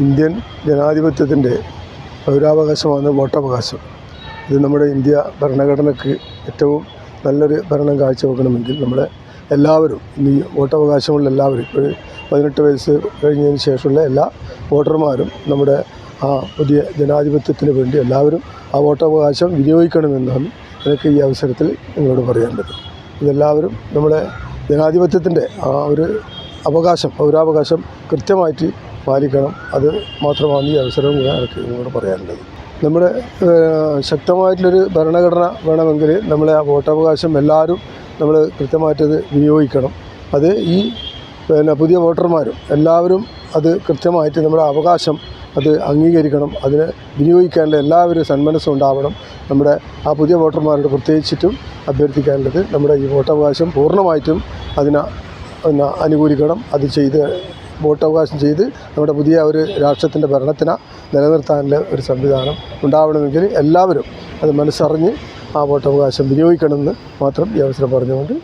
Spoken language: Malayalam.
ഇന്ത്യൻ ജനാധിപത്യത്തിന്റെ പൗരാവകാശമാണ് വോട്ടവകാശം. ഇത് നമ്മുടെ ഇന്ത്യ ഭരണഘടനയ്ക്ക് ഏറ്റവും നല്ലൊരു ഭരണം കാഴ്ചവെക്കണമെങ്കിൽ നമ്മുടെ എല്ലാവരും ഈ വോട്ടവകാശമുള്ള എല്ലാവരും ഇപ്പോൾ പതിനെട്ട് വയസ്സ് കഴിഞ്ഞതിന് ശേഷമുള്ള എല്ലാ വോട്ടർമാരും നമ്മുടെ ആ പുതിയ ജനാധിപത്യത്തിന് വേണ്ടി എല്ലാവരും ആ വോട്ടവകാശം വിനിയോഗിക്കണമെന്നാണ് എനിക്ക് ഈ അവസരത്തിൽ നിങ്ങളോട് പറയേണ്ടത് ഇതെല്ലാവരും നമ്മുടെ ജനാധിപത്യത്തിന്റെ ആ ഒരു അവകാശം പൗരാവകാശം കൃത്യമായിട്ട് പാലിക്കണം. അത് മാത്രമാണ് ഈ അവസരം കൂടെ എനിക്ക് നിങ്ങളോട് പറയാനുള്ളത്. നമ്മുടെ ശക്തമായിട്ടുള്ളൊരു ഭരണഘടന വേണമെങ്കിൽ നമ്മളെ ആ വോട്ടവകാശം എല്ലാവരും നമ്മൾ കൃത്യമായിട്ടത് വിനിയോഗിക്കണം. അത് ഈ പിന്നെ പുതിയ വോട്ടർമാരും എല്ലാവരും അത് കൃത്യമായിട്ട് നമ്മുടെ അവകാശം അത് അംഗീകരിക്കണം. അതിനെ വിനിയോഗിക്കാനുള്ള എല്ലാവരും സന്മനസ്സും ഉണ്ടാവണം. നമ്മുടെ ആ പുതിയ വോട്ടർമാരോട് പ്രത്യേകിച്ചിട്ടും അഭ്യർത്ഥിക്കാനുള്ളത് നമ്മുടെ ഈ വോട്ടവകാശം പൂർണമായിട്ടും അതിനെ അനുകൂലിക്കണം. അത് ചെയ്ത് വോട്ടവകാശം ചെയ്ത് നമ്മുടെ പുതിയ ഒരു രാഷ്ട്രത്തിന്റെ ഭരണത്തിന് നിലനിർത്താനുള്ള ഒരു സംവിധാനം ഉണ്ടാവണമെങ്കിൽ എല്ലാവരും അത് മനസ്സറിഞ്ഞ് ആ വോട്ടവകാശം വിനിയോഗിക്കണമെന്ന് മാത്രം ഈ അവസരം പറഞ്ഞുകൊണ്ട്